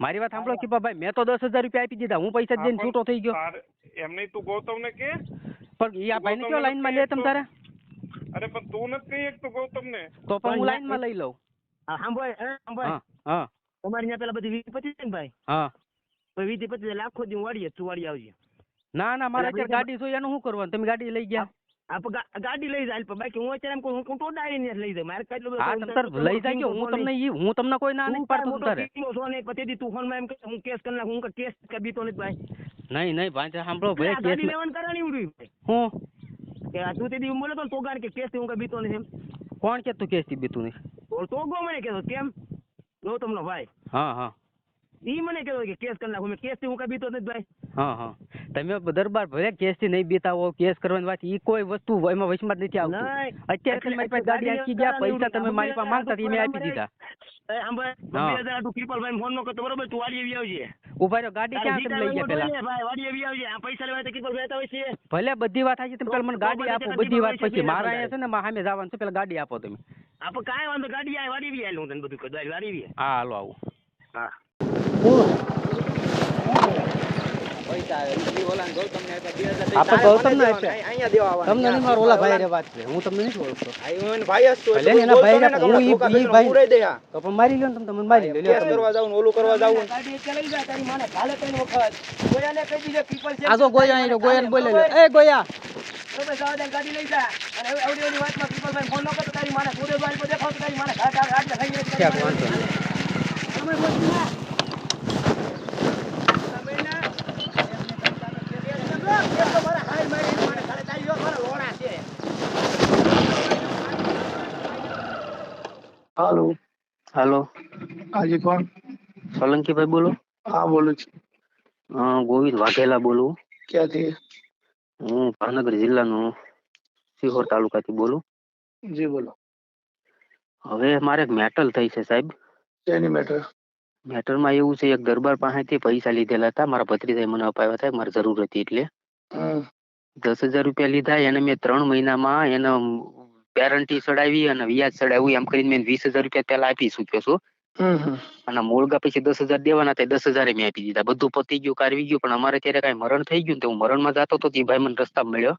મારી વાત સાંભળો કે ભાઈ મેં તો દસ હજાર રૂપિયા આપી દીધા હું પૈસા જ દઈને છૂટો થઈ ગયો. એમ નહીં તું ગૌતમ ને કે પણ ઈ આ ભાઈ ને કયો લાઈનમાં લે તમ તારે? અરે પણ તું નથી કહી શકતો ગૌતમ ને તો પણ હું લાઈનમાં લઈ લઉં. હા સાંભળ હે, સાંભળ હા તમારી ત્યાં પેલા બધી વીસ પચીસ ને ભાઈ? હા. પછી વીસ પચીસ લાખો દી વાળીએ તું વાળી આવજે. ના ના મારે અત્યારે ગાડી જોઈએ એનું શું કરવાનું? તમે ગાડી લઈ ગયા? ગાડી લઈ જાય પણ બાકી હું અત્યારે એમ કહું હું ટોડાડી ને લઈ જાય મારે કેટલું બધું હા કામ તમ તાર લઈ જાય હું તમને ઈ હું તમને કોઈ ના તું નથી તાર પાડતો મોટો તારે ટીમો છો ને પછી તું ફોનમાં એમ કહે હું કેસ કરી નાખું હું કે કેસ કે બીતો નથી ભાઈ નહીં નહીં ભાઈ સાંભળો આ ભાઈ કેસ ગાડી લેવાનું કરાણી ઉડ્યું ભાઈ હું કે આ તું તે દી બોલે તો ને તોગાણ કે કેસથી હું કે બીતો નથી એમ કોણ કે તું કેસથી બીતું નહીં તો તો ગો મને કહેતો કેમ ગૌતમનો ભાઈ હા હા ઈ મને કહેતો કે કેસ કરી નાખું મેં કેસથી હું કે બીતો નથી ભાઈ હા હા તમે દરબાર ભલે કેસથી નહીં બેતા હો કેસ કરવાની વાત ઈ કોઈ વસ્તુ એમાં વચમાં નથી આવતું. અત્યારે મારી પાસે ગાડી આખી ગયા પૈસા તમે મારી પાસે માંગતા મેં આપી દીધા. ભલે બધી વાત આવી તમે પેલા મને ગાડી આપો બધી વાત પછી. મારા અહીંયા છે ને મારા સામે જવાનું છે પેલા ગાડી આપો તમે. આપણે કાંઈ વાંધો ગાડી આવી વાડી આવી હું તને બધું કદાચ વાડી આવી હા હાલો આવું. હા. આપણે ગૌતમ ને આપ્યા તમને નહીં મારો ઓલા ભાઈ રે વાત છે હું તમને નથી ઓળખતો ભલે ને એના ભાઈ રે હું ઈ ઈ ભાઈ તો પણ મારી લ્યો ને તમે તમને મારી લ્યો લ્યો તમે. ગાડી એટલે જા તારી માને કાલે ત્રણ વખત ગોયાને કહી દીધો પીપલ છે આ જો ગોયા બોલે એ ગોયા બરોબર જવા દે ગાડી લઈ જા અને હવે આવડી આવડી વાતમાં કૃપાલભાઈ ફોન ન કરતો તારી માને સૂર્ય પર દેખાવ તારી માને ઘાટ ઘાટ ખાઈ જાય. તમે બોલ ના હાલો. હાલો. હાજી કોણ? સોલંકીભાઈ બોલો. હા બોલું છું. ગોવિંદ વાઘેલા બોલું. ક્યાંથી? હું ભાવનગર જિલ્લાનો સિહોર તાલુકાથી બોલું. જી બોલો. હવે મારે એક મેટલ થઈ છે સાહેબ. શેની મેટલ મેટલમાં એવું છે એક દરબાર પાસેથી પૈસા લીધેલા હતા. મારા ભત્રીજાએ મને અપાવ્યા હતા. મારે જરૂર હતી એટલે. દસ હજાર રૂપિયા લીધા એને મેં ત્રણ મહિનામાં એને ગેરંટી ચડાવી અને વ્યાજ ચડાવ્યું. એમ કરીને મેં વીસ હજાર રૂપિયા પહેલા આપી ચૂક્યો છું. હમ હમ. અને મોળગા પછી દસ હજાર દેવાના હતા દસ હજાર મેં આપી દીધા. બધું પતી ગયું કારવી ગયું પણ અમારે ત્યારે કાંઈ મરણ થઈ ગયું ને તો હું મરણમાં જતો હતો તે ભાઈ મને રસ્તા મળ્યો.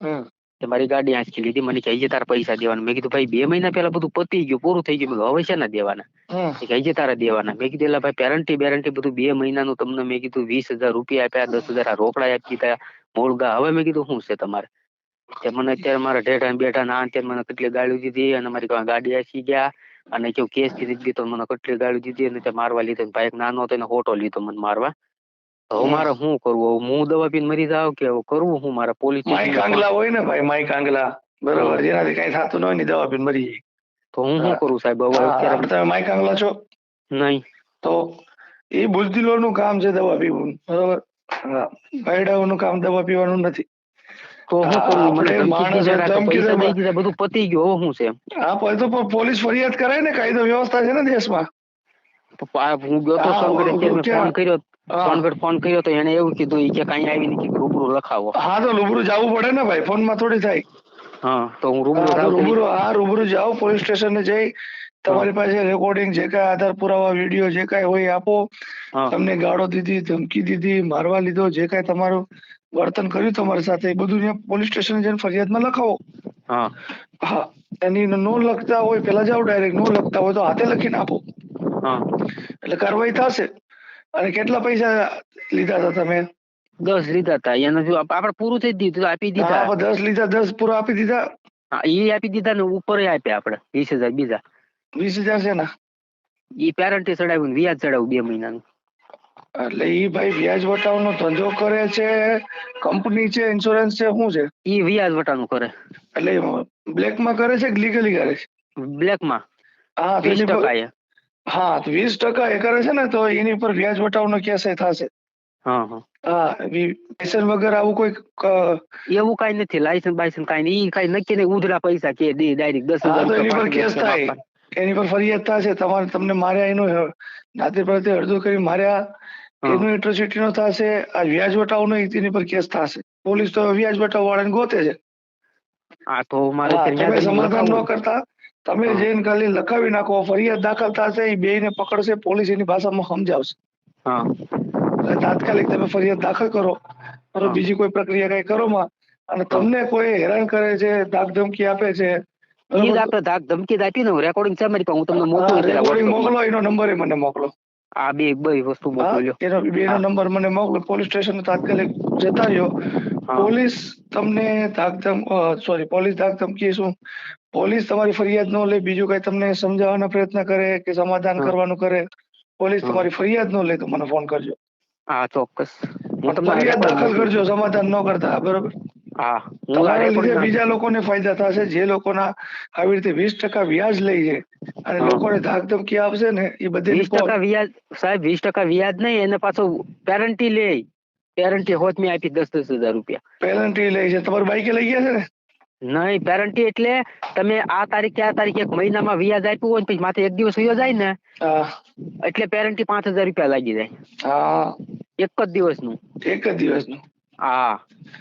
હમ. તે મારી ગાડી આંચકી લીધી. મને કહે છે તારા પૈસા દેવાના. મેં કીધું ભાઈ બે મહિના પહેલા બધું પતી ગયું પૂરું થઈ ગયું. મેં કીધું હવે છે ને દેવાના. હમ. એ તારા દેવાના. મેં કીધું એલા ભાઈ પેરન્ટી બેરંટી બધું બે મહિનાનું તમને મેં કીધું વીસ હજાર રૂપિયા આપ્યા દસ હજાર આ રોકડા આપી દીધા. મોળગા હવે મેં કીધું શું છે તમારે? તે મને અત્યારે મારા ઢેઢા બેઠા ના અત્યારે મને કેટલી ગાળ્યું દીધી અને મારી ગાડી આસી ગયા અને કેવું કેસથી દીધી મને કેટલી ગાળ્યું દીધી અને તે મારવા લીધો ભાઈ નાનો હતો એને હોટો લીધો મને મારવા. હવે મારે શું કરવું? હું દવા પીને મરી જાવ કે કરવું હું? મારા પોલીસ માઈ કાંગલા હોય ને ભાઈ માઈ કાંગલા બરોબર જેનાથી કઈ થતું ન હોય ને દવા પીને મરી જાય. તો હું શું કરું સાહેબ? હવે અત્યારે તમે માઈ કાંગલા છો? નહીં. તો એ બુદ્ધિલો નું કામ છે દવા પીવું. બરોબર? હા ભાઈડાઓનું કામ દવા પીવાનું નથી. તો હું કરું? મને માણસ દીધા, તો ધમકી પૈસા દેવા- દઈ દીધા બધું પતી ગયું. હવે શું છે હા પછી તો પોલીસ ફરિયાદ કરાય ને કાયદો વ્યવસ્થા છે ને દેશમાં. હું ગયો તો? ફોન કર્યો ફોન તો એને એવું કીધું કે કાંઈ આવી નથી રૂબરૂ લખાવો. હા તો રૂબરૂ જવું પડે ને ભાઈ ફોનમાં થોડી થાય. હા તો હું રૂબરૂ રૂબરૂ હા રૂબરૂ જાઓ પોલીસ સ્ટેશન જઈ તમારી પાસે રેકોર્ડિંગ જે કાંઈ આધાર પુરાવા વીડિયો જે કાંઈ હોય એ આપો. તમને ગાળો દીધી ધમકી દીધી મારવા લીધો જે કાંઈ તમારું વર્તન કર્યું તમારી સાથે એ બધું ત્યાં પોલીસ સ્ટેશન જઈને ફરિયાદમાં લખાવો. હા. એની નો લખતા હોય પેલા જાઓ ડાયરેક્ટ નો લખતા હોય તો હાથે લખીને આપો. હા. એટલે કાર્યવાહી થશે. અને કેટલા પૈસા લીધા હતા તમે? દસ લીધા હતા. એનું જો આપ- આપણે પૂરું થઈ દીધું આપી દીધા. દસ લીધા દસ પૂરા આપી દીધા. હા ઈ આપી દીધા ને ઉપર આપ્યા આપણે વીસ હજાર બીજા. વીસ હજાર છે ને? એ પેરન્ટી ચડાવ્યું વ્યાજ ચડાવ્યું બે મહિનાનું. એટલે એ ભાઈ વ્યાજ વટાવનો ધંધો કરે છે કંપની છે ઇન્સ્યોરન્સ છે શું છે? એ વ્યાજ વટાનું કરે. એટલે બ્લેકમાં કરે છે કે લીગલી કરે છે? બ્લેકમાં હા વીસ ટકા એ હા તો વીસ ટકા એ કરે છે ને તો એની પર વ્યાજ વટાવનો કેસ એ થશે? હા હા. હા લાયસન્સ વગર આવું કોઈ એવું કઈ નથી લાયસન્સ બાયસન્સ કઈ નહીં કઈ નક્કી નહીં ઉધરા પૈસા કે દે ડાયરેક્ટ દસ હજાર કેસ થાય. એની પર ફરિયાદ થશે તમારે તમને માર્યા એનું નાતે પ્રત્યે અડધું કરી માર્યા એનું એટ્રોસિટી નો થશે આ વ્યાજ વટાવનો એની પર કેસ થશે. પોલીસ તો વ્યાજ વટાવ વાળાને ગોતે છે. આ તો મારે તમે સમાધાન ન કરતા તમે જઈને ખાલી લખાવી નાખો ફરિયાદ દાખલ થશે એ બે ને પકડશે પોલીસ એની ભાષામાં સમજાવશે. હા. તાત્કાલિક તમે ફરિયાદ દાખલ કરો અને બીજી કોઈ પ્રક્રિયા કઈ કરો માં અને તમને કોઈ હેરાન કરે છે ધાક ધમકી આપે છે ઈ જ આપણે ધાક ધમકી જ આપી ને રેકોર્ડિંગ છે મારી પાસે હું તમને મોકલું રેકોર્ડિંગ મોકલો એનો નંબર મને મોકલો. આ બે બે વસ્તુ હા મોકલ્યો એનો બેનો નંબર મને મોકલો. પોલીસ સ્ટેશન તાત્કાલિક જતા રહ્યો. પોલીસ તમને ધાકધમ સોરી પોલીસ ધાક ધમકી શું? પોલીસ તમારી ફરિયાદ નો લે બીજું કઈ તમને સમજાવવાનો પ્રયત્ન કરે કે સમાધાન કરવાનું કરે પોલીસ તમારી ફરિયાદ નો લે તો મને ફોન કરજો. હા ચોક્કસ. હું ફરિયાદ દાખલ કરજો સમાધાન ન કરતા બરોબર? હા તમારા લીધે બીજા લોકોને ફાયદા થશે. જે લોકોના આવી રીતે વીસ ટકા વ્યાજ લઈ છે અને લોકોને ધાક ધમકી આપશે ને એ બધી વીસ ટકા વ્યાજ સાહેબ વીસ ટકા વ્યાજ નહીં એને પાછું પેરન્ટી લે. પેરન્ટી હોત મેં આપી દસ દસ હજાર રૂપિયા. પેરન્ટી લે છે. તમારી બાઈકે લઈ ગયા છે ને? નહીં પેરન્ટી એટલે તમે આ તારીખે આ તારીખે એક મહિનામાં વ્યાજ આપ્યું હોય પછી માથે એક દિવસ વ્યો જાય ને એટલે પેરન્ટી પાંચ હજાર રૂપિયા લાગી જાય. એક જ દિવસનું. એક જ દિવસનું. હા.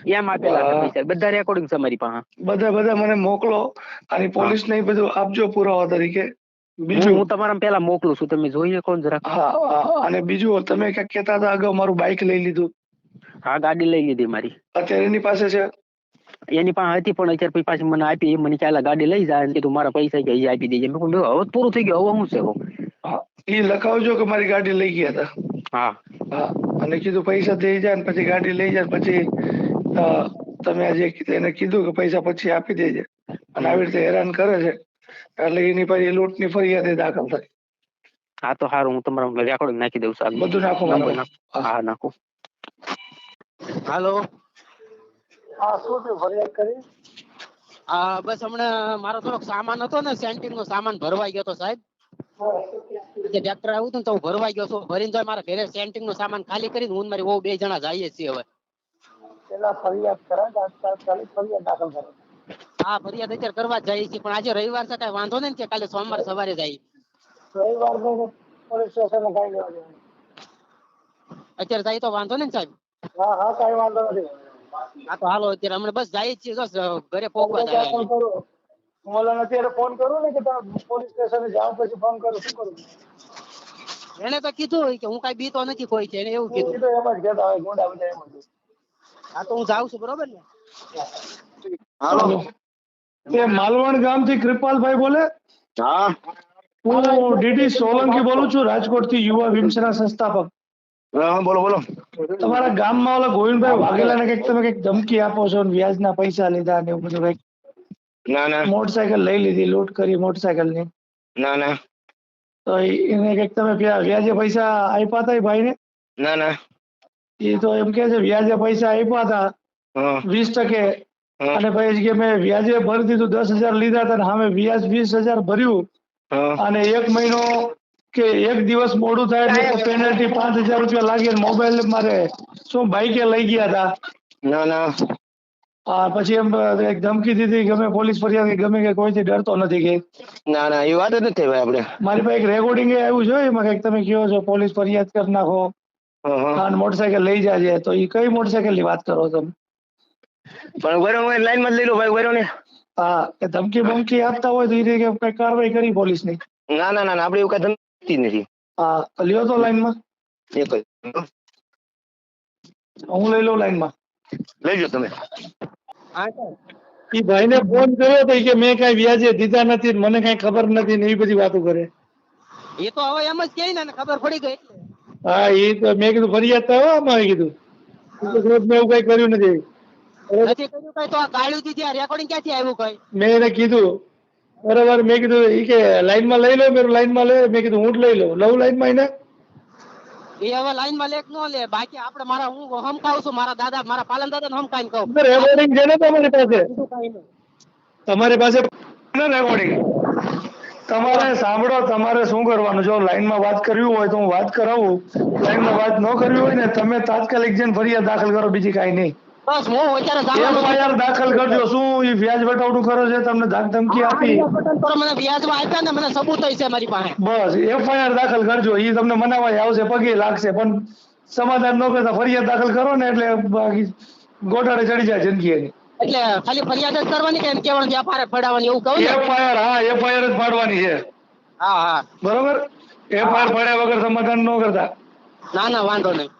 એમ આપેલા છે. બધા રેકોર્ડિંગ છે મારી પાસે. બધા બધા મને મોકલો અને પોલીસ ને બધું આપજો પુરાવા તરીકે. બીજું? હું તમારા પેલા મોકલું છું. તમે જોઈએ કોણ હા હા, અને બીજું તમે ક્યાંક કહેતા હતા અગાઉ મારું બાઇક લઈ લીધું. હા ગાડી લઈ લીધી મારી. અત્યારે એની પાસે છે? એની પાસે હતી પણ અત્યારે પછી પાછી મને આપી. મને ચાલે ગાડી લઈ જાય કીધું મારા પૈસા કે આપી દેજે. મેં કહ્યું હવે પૂરું થઈ ગયું. હવે હું છે એ લખાવજો કે મારી ગાડી લઈ ગયા હતા. હા. હા અને કીધું પૈસા દઈ જાય ને પછી ગાડી લઈ જાય પછી તમે આજે એને કીધું કે પૈસા પછી આપી દેજે અને આવી રીતે હેરાન કરે છે. એટલે એની પછી લૂંટની ફરિયાદ એ દાખલ થાય. હા તો સારું હું તમારા રેકોર્ડ નાખી દઉં સાહેબ. બધું નાખો હા નાખો. હાલો. હા શું થયું? ફરિયાદ કરી? હા બસ હમણાં મારો થોડોક સામાન હતો ને સેન્ટિંગ નો સામાન ભરવાઈ ગયો હતો સાહેબ. ટ્રેક્ટર આવ્યું હતું તો હું ભરવા ગયો છું. ભરીને તો મારા ઘરે સેન્ટિંગ નો સામાન ખાલી કરીને હું મારી બહુ બે જણા જઈએ છીએ હવે. પેલા ફરિયાદ કરે આજકાલ ફરિયાદ દાખલ કરો. હા ફરિયાદ અત્યારે કરવા જઈએ છીએ પણ આજે રવિવાર છે કઈ વાંધો નહીં કે કાલે સોમવાર સવારે જાય રવિવાર પોલીસ સ્ટેશન કઈ જવા અત્યારે જાય તો વાંધો નહીં સાહેબ? હા હા કઈ વાંધો નથી. હા તો હાલો અત્યારે હમણાં બસ જઈએ છીએ ઘરે પહોંચવા જ આવ્યા છીએ. કરું અત્યારે ફોન કરું ને કે તમે પોલીસ સ્ટેશને જાઓ પછી ફોન કરું. શું કરું? એને તો કીધું કે હું કઈ બીતો નથી કોઈ છે એને એવું કીધું. એમ જ કહેતા હોય ગોંડા બધા એમ જ હા તો હું જાઉં છું બરોબર ને? હાલો. તે માલવણ ગામથી કૃપાલભાઈ બોલે? હા. હું ડીડી સોલંકી બોલું છું રાજકોટથી યુવા ભીમસેના સંસ્થાપક. હા બોલો બોલો. તમારા ગામમાં ઓલા ગોવિંદભાઈ વાઘેલાને કંઈક તમે કંઈક ધમકી આપો છો ને વ્યાજના પૈસા લીધા ને એવું બધું કંઈક? ના ના. મોટરસાયકલ લઈ લીધી લૂંટ કરી મોટરસાયકલની. ના ના. તો એને કંઈક તમે વ્યાજે પૈસા આપ્યા હતા ભાઈને? ના ના. એ તો એમ કે છે વ્યાજે પૈસા આપ્યા હતા વીસ ટકે. અને પછી કે મેં વ્યાજે ભરી દીધું દસ હજાર લીધા હતા ને સામે વ્યાજ વીસ હજાર ભર્યું. અને એક મહિનો કે એક દિવસ મોડું થાય એટલે પેનલ્ટી પાંચ હજાર રૂપિયા લાગી મોબાઈલ મારે શું બાઈકે લઈ ગયા હતા? ના ના. આ પછી એમ એક ધમકી દીધી કે અમે પોલીસ ફરિયાદ કે ગમે કે કોઈથી ડરતો નથી કે. ના ના એ વાત જ નથી ભાઈ આપણે. મારી પાસે એક રેકોર્ડિંગ આવ્યું છે એમાં કંઈક તમે કહો છો પોલીસ ફરિયાદ કરી નાખો હા હા. અને મોટરસાયકલ લઈ જાજે તો એ કઈ મોટરસાયકલની વાત કરો તમે પણ વરો લાઈનમાં લઈ લો ભાઈ વરો ને હા કે ધમકી બમકી આપતા હોય તો એ રીતે કઈ કાર્યવાહી કરી પોલીસની ના ના ના આપણે એવું કઈ ધમકી નથી. હા લ્યો તો લાઈનમાં. એક જ. હું લઈ લઉં લાઈનમાં. લઈ જાઓ તમે. હા સાહેબ. એ ભાઈને ફોન કર્યો તો કે મેં કઈ વ્યાજે દીધા નથી મને કઈ ખબર નથી ને એ બધી વાતો કરે. એ તો હવે એમ જ કે ને ખબર પડી ગઈ. હા એ તો મેં કીધું ફરિયાદ તો આવો આમાં કીધું. મેં એવું કઈ કર્યું નથી. નથી કર્યું કઈ તો આ ગાળ્યું રેકોર્ડિંગ ક્યાંથી આવ્યું કઈ? મેં એને કીધું બરાબર મેં કીધું એ કે લાઈનમાં લઈ લો મેં લાઈનમાં લે મેં કીધું હું જ લઈ લઉં. લઉં લાઈનમાં એને? એ હવે લાઈનમાં લેક નો લે. બાકી આપણે મારા હું હમકાવું છું. મારા દાદા મારા પાલન દાદા ને હમકાઈને કહું રેકોર્ડિંગ છે ને તમારી પાસે? રેકોર્ડિંગ તમારે સાંભળો તમારે શું કરવાનું? જો લાઈનમાં વાત કરવી હોય તો હું વાત કરાવું. લાઈનમાં વાત ન કરવી હોય ને તમે તાત્કાલિક જઈને ફરિયાદ દાખલ કરો બીજી કાંઈ નહીં. બસ હું અત્યારે. એફઆઈઆર દાખલ કરજો. શું એ વ્યાજ વટાવડું કરો છે? તમને ધાક ધમકી આપી? પર મને વ્યાજમાં આપ્યા ને મને સબૂત છે મારી પાસે. બસ એફઆઈઆર દાખલ કરજો. એ તમને મનાવાય આવશે પગે લાગશે. પણ સમાધાન ન કરતા ફરિયાદ દાખલ કરો ને એટલે બાકી ગોટાળે ચડી જાય જિંદગી એની. એટલે ખાલી ફરિયાદ જ કરવાની કે કહેવાનું વ્યાપાર ફડાવવાની એવું કહું એફઆઈઆર હા એફઆઈઆર જ ફાડવાની છે. હા હા. બરોબર? એફઆઈઆર ફાડ્યા વગર સમાધાન ન કરતા. ના ના વાંધો નહીં.